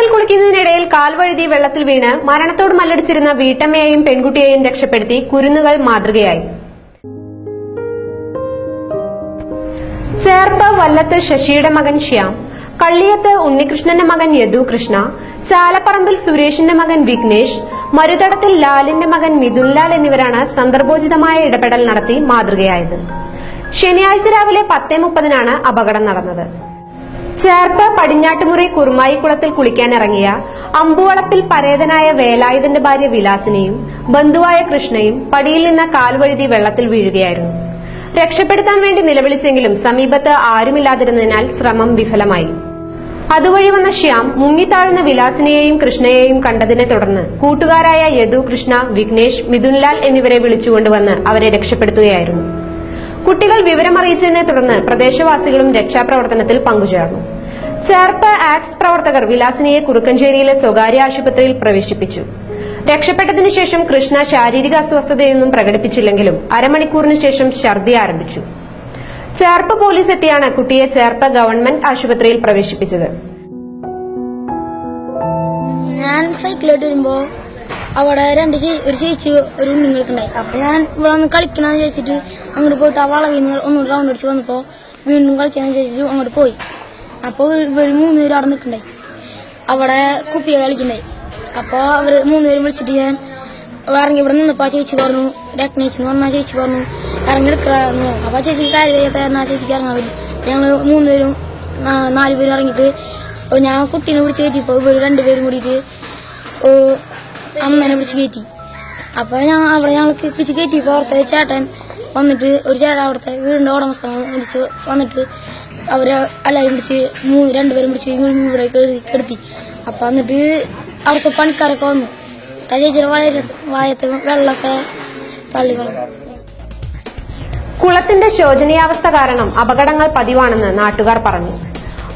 കുളത്തിൽ കുളിക്കുന്നതിനിടയിൽ കാൽവഴുതി വെള്ളത്തിൽ വീണ് മരണത്തോട് മല്ലടിച്ചിരുന്ന വീട്ടമ്മയെയും പെൺകുട്ടിയെയും രക്ഷപ്പെടുത്തി കുരുന്നുകൾ മാതൃകയായി. ചേർപ്പ് വല്ലത്ത് ശശിയുടെ മകൻ ശ്യാം കള്ളിയത്ത് ഉണ്ണികൃഷ്ണന്റെ മകൻ യദു കൃഷ്ണ ചാലപ്പറമ്പിൽ സുരേഷിന്റെ മകൻ വിഘ്നേഷ് മരുതടത്തിൽ ലാലിന്റെ മകൻ മിഥുൻലാൽ എന്നിവരാണ് സന്ദർഭോചിതമായ ഇടപെടൽ നടത്തി മാതൃകയായത്. ശനിയാഴ്ച രാവിലെ പത്തേ മുപ്പതിനാണ് അപകടം നടന്നത്. ചേർപ്പ് പടിഞ്ഞാട്ടുമുറി കുറുമായിക്കുളത്തിൽ കുളിക്കാനിറങ്ങിയ അമ്പുവളപ്പിൽ പരേതനായ വേലായുധന്റെ ഭാര്യ വിലാസിനെയും ബന്ധുവായ കൃഷ്ണയും പടിയിൽ നിന്ന് കാൽവഴുതി വെള്ളത്തിൽ വീഴുകയായിരുന്നു. രക്ഷപ്പെടുത്താൻ വേണ്ടി നിലവിളിച്ചെങ്കിലും സമീപത്ത് ആരുമില്ലാതിരുന്നതിനാൽ ശ്രമം വിഫലമായി. അതുവഴി വന്ന ശ്യാം മുങ്ങിത്താഴുന്ന വിലാസിനെയും കൃഷ്ണയെയും കണ്ടതിനെ തുടർന്ന് കൂട്ടുകാരായ യദു കൃഷ്ണ വിഘ്നേഷ് മിഥുൻലാൽ എന്നിവരെ വിളിച്ചുകൊണ്ടുവന്ന് അവരെ രക്ഷപ്പെടുത്തുകയായിരുന്നു. കുട്ടികൾ വിവരമറിയിച്ചതിനെ തുടർന്ന് പ്രദേശവാസികളും രക്ഷാപ്രവർത്തനത്തിൽ പങ്കുചേർന്നു. ചേർപ്പ് ആക്ട്സ് പ്രവർത്തകർ വിലാസിനിയെ കുറുക്കഞ്ചേരിയിലെ സ്വകാര്യ ആശുപത്രിയിൽ പ്രവേശിപ്പിച്ചു. രക്ഷപ്പെട്ടതിനു ശേഷം കൃഷ്ണ ശാരീരിക അസ്വസ്ഥതയൊന്നും പ്രകടിപ്പിച്ചില്ലെങ്കിലും അരമണിക്കൂറിന് ശേഷം ഛർദി ആരംഭിച്ചു. ചേർപ്പ് പോലീസ് എത്തിയാണ് കുട്ടിയെ ചേർപ്പ് ഗവൺമെന്റ് ആശുപത്രിയിൽ പ്രവേശിപ്പിച്ചത്. ഞാൻ സൈക്കിളിൽ വരുമ്പോ അവിടെ രണ്ട് ഒരു ചേച്ചി ഒരു ഉണ്ണിങ്ങൾക്കുണ്ടായി അപ്പൊ ഞാൻ ഇവിടെ വന്ന് കളിക്കണമെന്ന് ചോദിച്ചിട്ട് അങ്ങോട്ട് പോയിട്ട് ആ വളവിൽ നിന്ന് ഒന്നുകൂടി റൗണ്ട് അടിച്ച് വന്നപ്പോ വീണ്ടും കളിക്കാന്ന് ചോദിച്ചിട്ട് അങ്ങോട്ട് പോയി. അപ്പോൾ ഇവർ മൂന്ന് പേരും അവിടെ നിൽക്കണ്ടായി അവിടെ കുപ്പിയെ കളിക്കണ്ടായി അപ്പോൾ അവർ മൂന്ന് പേരും വിളിച്ചിട്ട് ഞാൻ അവിടെ ഇറങ്ങി ഇവിടെ നിന്നപ്പോൾ ആ ചേച്ചി പറഞ്ഞു രത്നേച്ചി എന്ന് പറഞ്ഞ ചേച്ചി പറഞ്ഞു ഇറങ്ങി എടുക്കായിരുന്നു അപ്പോൾ ആ ചേച്ചിക്ക് കാര്യം ചെയ്യാത്ത ആ ചേച്ചിക്ക് ഇറങ്ങാൻ പറ്റും. ഞങ്ങൾ മൂന്ന് പേരും നാല് ഇറങ്ങിയിട്ട് ഞാൻ കുട്ടീനെ പിടിച്ച് കയറ്റിയപ്പോൾ ഇവർ രണ്ടുപേരും കൂടിയിട്ട് അമ്മേനെ പിടിച്ച് കയറ്റി അപ്പൊ ഞാൻ അവിടെ ഞങ്ങൾക്ക് പിടിച്ച് കയറ്റിയപ്പോൾ അവിടുത്തെ ചേട്ടൻ വന്നിട്ട് ഒരു ചേട്ടൻ അവിടുത്തെ വീടിന്റെ ഉടമസ്ഥ വിളിച്ച് വന്നിട്ട് അവരെ എല്ലാവരും പിടിച്ച് മൂ രണ്ടുപേരും പിടിച്ച് ഇവിടെ കെടുത്തി. അപ്പൊ എന്നിട്ട് അവിടുത്തെ പണിക്കാരൊക്കെ വന്നു. ചേച്ചിയുടെ വായ വായത്തെ വെള്ളമൊക്കെ തള്ളികളും കുളത്തിന്റെ ശോചനീയാവസ്ഥ കാരണം അപകടങ്ങൾ പതിവാണെന്ന് നാട്ടുകാർ പറഞ്ഞു.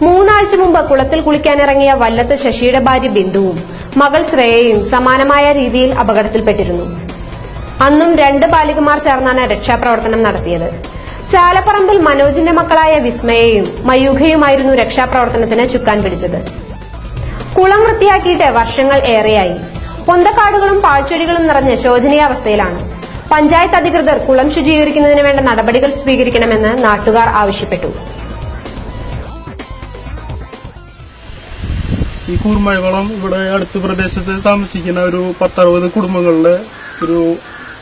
മൂന്നാഴ്ച മുമ്പ് കുളത്തിൽ കുളിക്കാനിറങ്ങിയ വല്ലത്ത് ശശിയുടെ ഭാര്യ ബിന്ദുവും മകൾ ശ്രേയയും സമാനമായ രീതിയിൽ അപകടത്തിൽപ്പെട്ടിരുന്നു. അന്നും രണ്ട് ബാലികമാർ ചേർന്നാണ് രക്ഷാപ്രവർത്തനം നടത്തിയത്. ചാലപ്പറമ്പിൽ മനോജിന്റെ മക്കളായ വിസ്മയയും മയൂഖയുമായിരുന്നു രക്ഷാപ്രവർത്തനത്തിന് ചുക്കാൻ പിടിച്ചത്. കുളം വൃത്തിയാക്കിയിട്ട് വർഷങ്ങൾ ഏറെയായി. പൊന്തക്കാടുകളും പാഴ്ചെടികളും നിറഞ്ഞ ശോചനീയാവസ്ഥയിലാണ് പഞ്ചായത്ത് അധികൃതർ കുളം ശുചീകരിക്കുന്നതിന് വേണ്ട നടപടികൾ സ്വീകരിക്കണമെന്ന് നാട്ടുകാർ ആവശ്യപ്പെട്ടു. ഈ കൂർമഴകുളം ഇവിടെ അടുത്ത പ്രദേശത്ത് താമസിക്കുന്ന ഒരു പത്തറുപത് കുടുംബങ്ങളുടെ ഒരു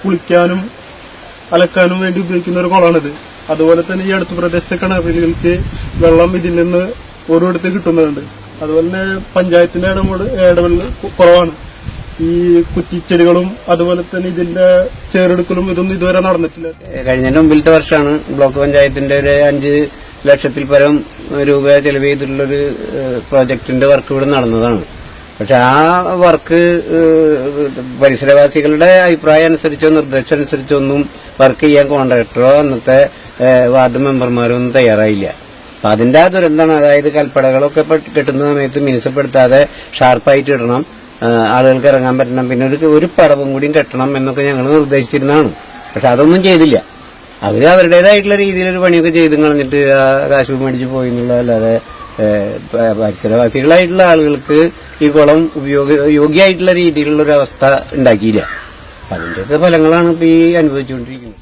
കുളിക്കാനും അലക്കാനും വേണ്ടി ഉപയോഗിക്കുന്ന ഒരു കുളമാണിത്. അതുപോലെ തന്നെ ഈ അടുത്ത പ്രദേശത്തെ കിണറുകൾക്ക് വെള്ളം ഇതിൽ നിന്ന് ഓരോ ഇടത്ത് കിട്ടുന്നുണ്ട്. അതുപോലെ തന്നെ പഞ്ചായത്തിന്റെ ഇടപെടൽ ഇടപെടൽ കുറവാണ്. ഈ കുറ്റിച്ചെടികളും അതുപോലെ തന്നെ ഇതിന്റെ ചേറെടുക്കലും ഇതൊന്നും ഇതുവരെ നടന്നിട്ടില്ല. കഴിഞ്ഞതിന്റെ മുമ്പിലത്തെ വർഷമാണ് ബ്ലോക്ക് പഞ്ചായത്തിന്റെ ഒരു അഞ്ച് ലക്ഷത്തിൽ പരം രൂപ ചെലവ് ചെയ്തിട്ടുള്ളൊരു പ്രോജക്റ്റിന്റെ വർക്ക് ഇവിടെ നടന്നതാണ്. പക്ഷെ ആ വർക്ക് പരിസരവാസികളുടെ അഭിപ്രായം അനുസരിച്ചോ നിർദ്ദേശം അനുസരിച്ചോ ഒന്നും വർക്ക് ചെയ്യാൻ കോൺട്രാക്ടറോ അന്നത്തെ വാർഡ് മെമ്പർമാരോ ഒന്നും തയ്യാറായില്ല. അപ്പൊ അതിന്റെ ആ ദുരന്തമാണ്. അതായത് കൽപ്പടകളൊക്കെ കിട്ടുന്ന സമയത്ത് മിനുസപ്പെടുത്താതെ ഷാർപ്പായിട്ട് ഇടണം. ആളുകൾക്ക് ഇറങ്ങാൻ പറ്റണം. പിന്നെ ഒരു ഒരു പടവും കൂടിയും കെട്ടണം എന്നൊക്കെ ഞങ്ങൾ നിർദ്ദേശിച്ചിരുന്നതാണ്. പക്ഷെ അതൊന്നും ചെയ്തില്ല. അവർ അവരുടേതായിട്ടുള്ള രീതിയിൽ ഒരു പണിയൊക്കെ ചെയ്ത് കളഞ്ഞിട്ട് ആ കാശ് മേടിച്ച് പോയി എന്നുള്ളതല്ലാതെ പരിസരവാസികളായിട്ടുള്ള ആളുകൾക്ക് ഈ കുളം ഉപയോഗ യോഗ്യമായിട്ടുള്ള രീതിയിലുള്ള ഒരു അവസ്ഥ ഉണ്ടാക്കിയില്ല. അതിന്റെയൊക്കെ ഫലങ്ങളാണ് ഇപ്പൊ ഈ അനുഭവിച്ചുകൊണ്ടിരിക്കുന്നത്.